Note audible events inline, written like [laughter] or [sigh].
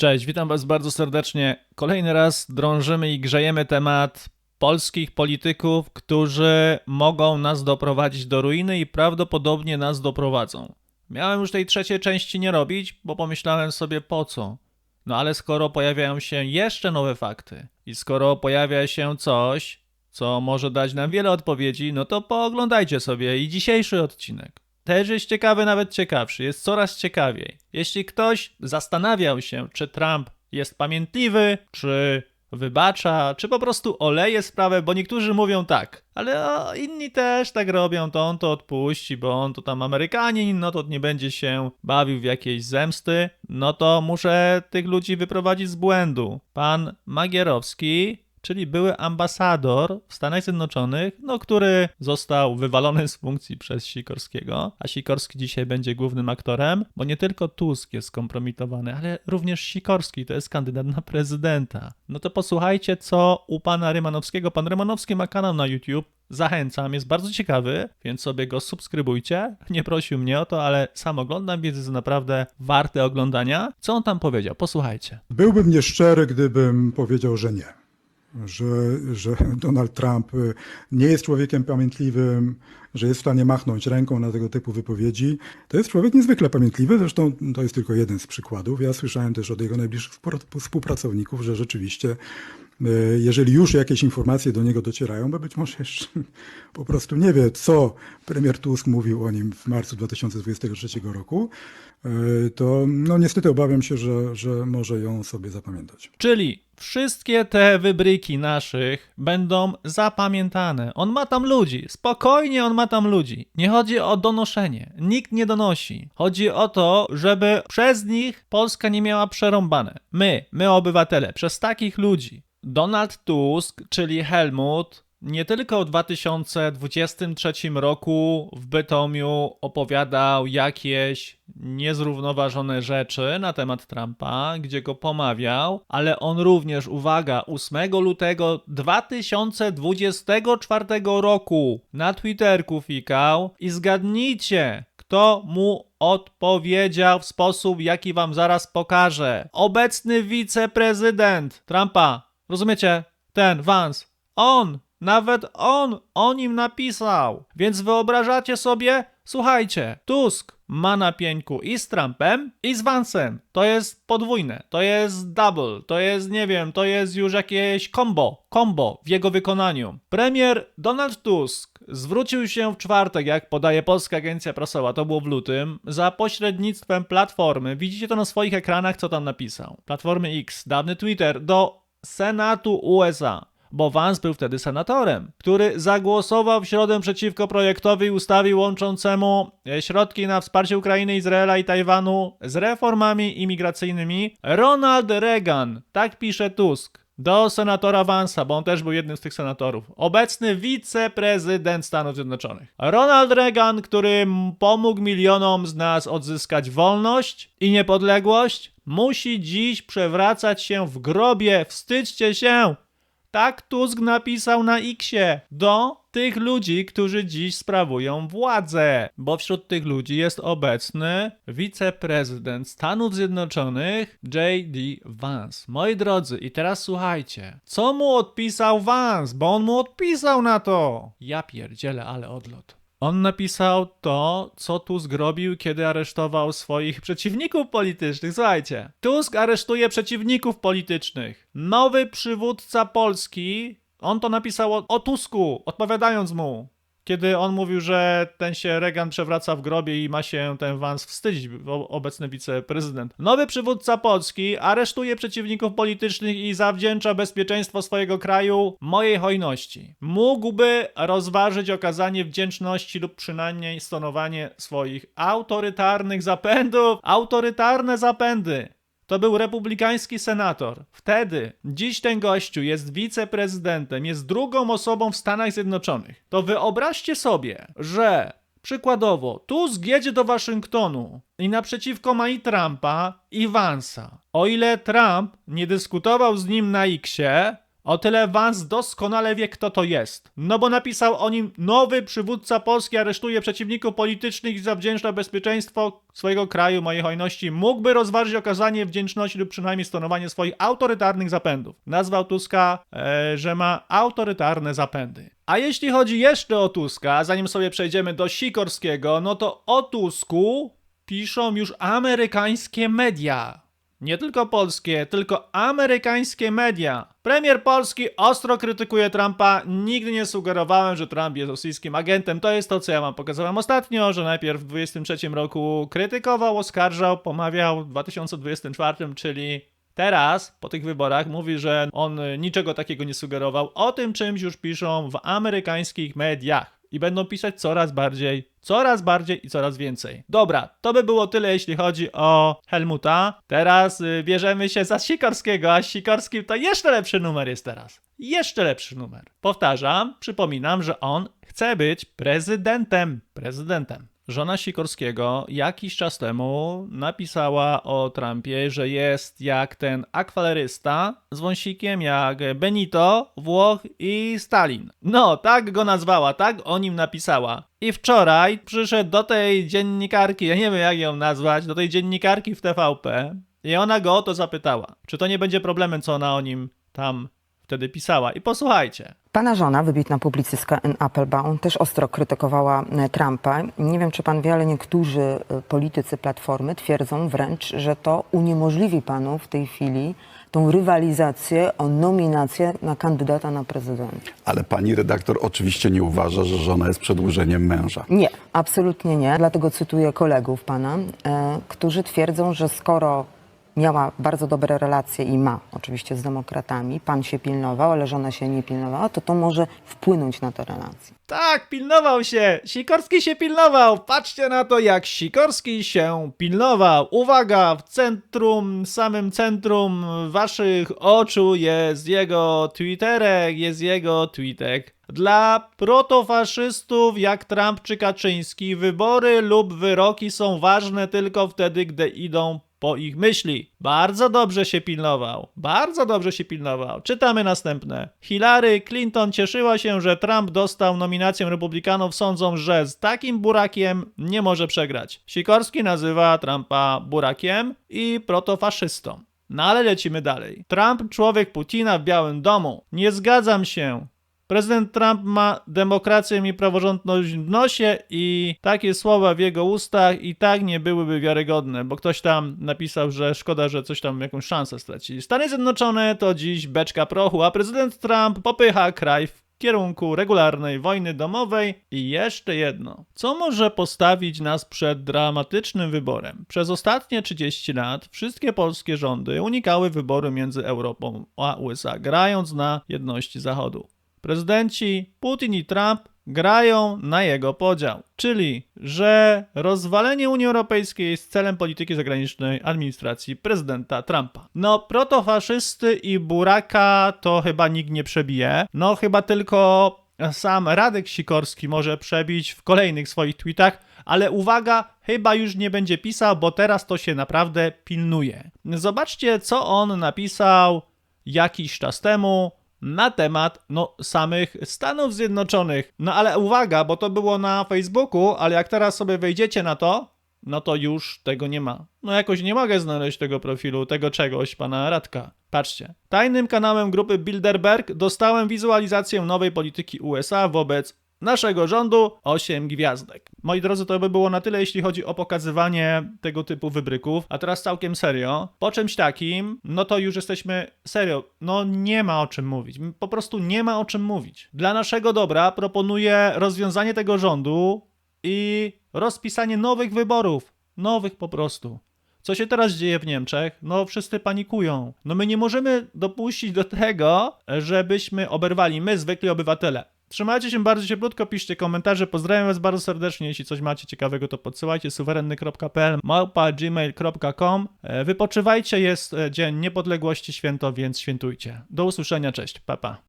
Cześć, witam Was bardzo serdecznie. Kolejny raz drążymy i grzejemy temat polskich polityków, którzy mogą nas doprowadzić do ruiny i prawdopodobnie nas doprowadzą. Miałem już tej trzeciej części nie robić, bo pomyślałem sobie po co. No ale skoro pojawiają się jeszcze nowe fakty i skoro pojawia się coś, co może dać nam wiele odpowiedzi, no to pooglądajcie sobie i dzisiejszy odcinek. Też jest ciekawy, nawet ciekawszy, jest coraz ciekawiej. Jeśli ktoś zastanawiał się, czy Trump jest pamiętliwy, czy wybacza, czy po prostu oleje sprawę, bo niektórzy mówią tak, ale o, inni też tak robią, to on to odpuści, bo on to tam Amerykanin, no to nie będzie się bawił w jakieś zemsty, no to muszę tych ludzi wyprowadzić z błędu. Pan Magierowski czyli były ambasador w Stanach Zjednoczonych, no, który został wywalony z funkcji przez Sikorskiego, a Sikorski dzisiaj będzie głównym aktorem, bo nie tylko Tusk jest skompromitowany, ale również Sikorski to jest kandydat na prezydenta. No to posłuchajcie, co u pana Rymanowskiego. Pan Rymanowski ma kanał na YouTube, Zachęcam, jest bardzo ciekawy, więc sobie go subskrybujcie. Nie prosił mnie o to, ale sam oglądam, więc jest naprawdę warte oglądania. Co on tam powiedział? Posłuchajcie. Byłbym nieszczery, gdybym powiedział, że nie że, że [laughs] Donald Trump y, nie jest człowiekiem pamiętliwym, że jest w stanie machnąć ręką na tego typu wypowiedzi. To jest człowiek niezwykle pamiętliwy, zresztą to jest tylko jeden z przykładów. Ja słyszałem też od jego najbliższych współpracowników, że rzeczywiście jeżeli już jakieś informacje do niego docierają, bo być może jeszcze [laughs] po prostu nie wie, co premier Tusk mówił o nim w marcu 2023 roku, y, to no niestety obawiam się, że, że może ją sobie zapamiętać. Czyli Wszystkie te wybryki naszych będą zapamiętane. On ma tam ludzi, spokojnie on ma tam ludzi. Nie chodzi o donoszenie, nikt nie donosi. Chodzi o to, żeby przez nich Polska nie miała przerąbane. My, my obywatele, przez takich ludzi. Donald Tusk, czyli Helmut, nie tylko w 2023 roku w Bytomiu opowiadał jakieś niezrównoważone rzeczy na temat Trumpa, gdzie go pomawiał, ale on również, uwaga, 8 lutego 2024 roku na Twitterku fikał i zgadnijcie, kto mu odpowiedział w sposób, jaki wam zaraz pokażę. Obecny wiceprezydent Trumpa. Rozumiecie? Ten, Vance. On nawet on o nim napisał. Więc wyobrażacie sobie? Słuchajcie, Tusk ma na i z Trumpem, i z Vansem. To jest podwójne, to jest double, to jest, nie wiem, to jest już jakieś combo, combo w jego wykonaniu. Premier Donald Tusk zwrócił się w czwartek, jak podaje Polska Agencja Prasowa, to było w lutym, za pośrednictwem Platformy. Widzicie to na swoich ekranach, co tam napisał. Platformy X, dawny Twitter, do Senatu USA bo Vance był wtedy senatorem, który zagłosował w środę przeciwko projektowi ustawy łączącemu e, środki na wsparcie Ukrainy, Izraela i Tajwanu z reformami imigracyjnymi. Ronald Reagan, tak pisze Tusk, do senatora Vansa, bo on też był jednym z tych senatorów. Obecny wiceprezydent Stanów Zjednoczonych. Ronald Reagan, który pomógł milionom z nas odzyskać wolność i niepodległość, musi dziś przewracać się w grobie. Wstydźcie się! Tak Tusk napisał na Xie do tych ludzi, którzy dziś sprawują władzę, bo wśród tych ludzi jest obecny wiceprezydent Stanów Zjednoczonych J.D. Vance. Moi drodzy, i teraz słuchajcie, co mu odpisał Vance, bo on mu odpisał na to. Ja pierdzielę, ale odlot. On napisał to, co Tusk robił, kiedy aresztował swoich przeciwników politycznych. Słuchajcie, Tusk aresztuje przeciwników politycznych. Nowy przywódca Polski, on to napisał o, o Tusku, odpowiadając mu kiedy on mówił, że ten się Reagan przewraca w grobie i ma się ten Vance wstydzić, obecny wiceprezydent. Nowy przywódca Polski aresztuje przeciwników politycznych i zawdzięcza bezpieczeństwo swojego kraju mojej hojności. Mógłby rozważyć okazanie wdzięczności lub przynajmniej stonowanie swoich autorytarnych zapędów. Autorytarne zapędy. To był republikański senator. Wtedy, dziś ten gościu jest wiceprezydentem, jest drugą osobą w Stanach Zjednoczonych. To wyobraźcie sobie, że przykładowo Tusk jedzie do Waszyngtonu i naprzeciwko ma i Trumpa i Vansa. O ile Trump nie dyskutował z nim na Xie, O tyle Vance doskonale wie, kto to jest. No bo napisał o nim nowy przywódca Polski aresztuje przeciwników politycznych i zawdzięcza bezpieczeństwo swojego kraju, mojej hojności. Mógłby rozważyć okazanie wdzięczności lub przynajmniej stonowanie swoich autorytarnych zapędów. Nazwał Tuska, e, że ma autorytarne zapędy. A jeśli chodzi jeszcze o Tuska, zanim sobie przejdziemy do Sikorskiego, no to o Tusku piszą już amerykańskie media. Nie tylko polskie, tylko amerykańskie media. Premier Polski ostro krytykuje Trumpa. Nigdy nie sugerowałem, że Trump jest rosyjskim agentem. To jest to, co ja wam pokazałem ostatnio, że najpierw w 2023 roku krytykował, oskarżał, pomawiał w 2024, czyli teraz, po tych wyborach, mówi, że on niczego takiego nie sugerował. O tym czymś już piszą w amerykańskich mediach. I będą pisać coraz bardziej, coraz bardziej i coraz więcej. Dobra, to by było tyle, jeśli chodzi o Helmuta. Teraz y, bierzemy się za Sikorskiego, a Sikorskim to jeszcze lepszy numer jest teraz. Jeszcze lepszy numer. Powtarzam, przypominam, że on chce być prezydentem. Prezydentem. Żona Sikorskiego jakiś czas temu napisała o Trumpie, że jest jak ten akwalerysta z wąsikiem, jak Benito, Włoch i Stalin. No, tak go nazwała, tak o nim napisała. I wczoraj przyszedł do tej dziennikarki, ja nie wiem jak ją nazwać, do tej dziennikarki w TVP i ona go o to zapytała, czy to nie będzie problemem, co ona o nim tam wtedy pisała. I posłuchajcie. Pana żona, wybitna publicystka Ann Applebaum, też ostro krytykowała e, Trumpa. Nie wiem, czy pan wie, ale niektórzy e, politycy Platformy twierdzą wręcz, że to uniemożliwi panu w tej chwili tą rywalizację o nominację na kandydata na prezydenta. Ale pani redaktor oczywiście nie uważa, że żona jest przedłużeniem męża. Nie, absolutnie nie. Dlatego cytuję kolegów pana, e, którzy twierdzą, że skoro miała bardzo dobre relacje i ma oczywiście z demokratami, pan się pilnował, ale żona się nie pilnowała, to to może wpłynąć na te relacje. Tak, pilnował się! Sikorski się pilnował! Patrzcie na to, jak Sikorski się pilnował! Uwaga, w centrum, samym centrum waszych oczu jest jego Twitterek, jest jego tweetek. Dla protofaszystów jak Trump czy Kaczyński wybory lub wyroki są ważne tylko wtedy, gdy idą po ich myśli. Bardzo dobrze się pilnował. Bardzo dobrze się pilnował. Czytamy następne. Hillary Clinton cieszyła się, że Trump dostał nominację Republikanów, sądzą, że z takim burakiem nie może przegrać. Sikorski nazywa Trumpa burakiem i protofaszystą. No ale lecimy dalej. Trump, człowiek Putina w Białym Domu. Nie zgadzam się. Prezydent Trump ma demokrację i praworządność w nosie i takie słowa w jego ustach i tak nie byłyby wiarygodne, bo ktoś tam napisał, że szkoda, że coś tam jakąś szansę straci. Stany Zjednoczone to dziś beczka prochu, a prezydent Trump popycha kraj w kierunku regularnej wojny domowej i jeszcze jedno. Co może postawić nas przed dramatycznym wyborem? Przez ostatnie 30 lat wszystkie polskie rządy unikały wyboru między Europą a USA, grając na jedności Zachodu. Prezydenci Putin i Trump grają na jego podział, czyli że rozwalenie Unii Europejskiej jest celem polityki zagranicznej administracji prezydenta Trumpa. No, protofaszysty i buraka to chyba nikt nie przebije. No, chyba tylko sam Radek Sikorski może przebić w kolejnych swoich tweetach, ale uwaga, chyba już nie będzie pisał, bo teraz to się naprawdę pilnuje. Zobaczcie, co on napisał jakiś czas temu na temat no, samych Stanów Zjednoczonych. No ale uwaga, bo to było na Facebooku, ale jak teraz sobie wejdziecie na to, no to już tego nie ma. No jakoś nie mogę znaleźć tego profilu, tego czegoś pana Radka. Patrzcie. Tajnym kanałem grupy Bilderberg dostałem wizualizację nowej polityki USA wobec naszego rządu 8 gwiazdek. Moi drodzy, to by było na tyle, jeśli chodzi o pokazywanie tego typu wybryków. A teraz całkiem serio. Po czymś takim, no to już jesteśmy serio. No nie ma o czym mówić. Po prostu nie ma o czym mówić. Dla naszego dobra proponuję rozwiązanie tego rządu i rozpisanie nowych wyborów. Nowych po prostu. Co się teraz dzieje w Niemczech? No, wszyscy panikują. No, my nie możemy dopuścić do tego, żebyśmy oberwali, my, zwykli obywatele. Trzymajcie się bardzo cieplutko, piszcie komentarze, pozdrawiam was bardzo serdecznie, jeśli coś macie ciekawego to podsyłajcie, suwerenny.pl, małpa gmail.com, E, wypoczywajcie, jest e, Dzień Niepodległości, święto, więc świętujcie. Do usłyszenia, cześć, papa. Pa.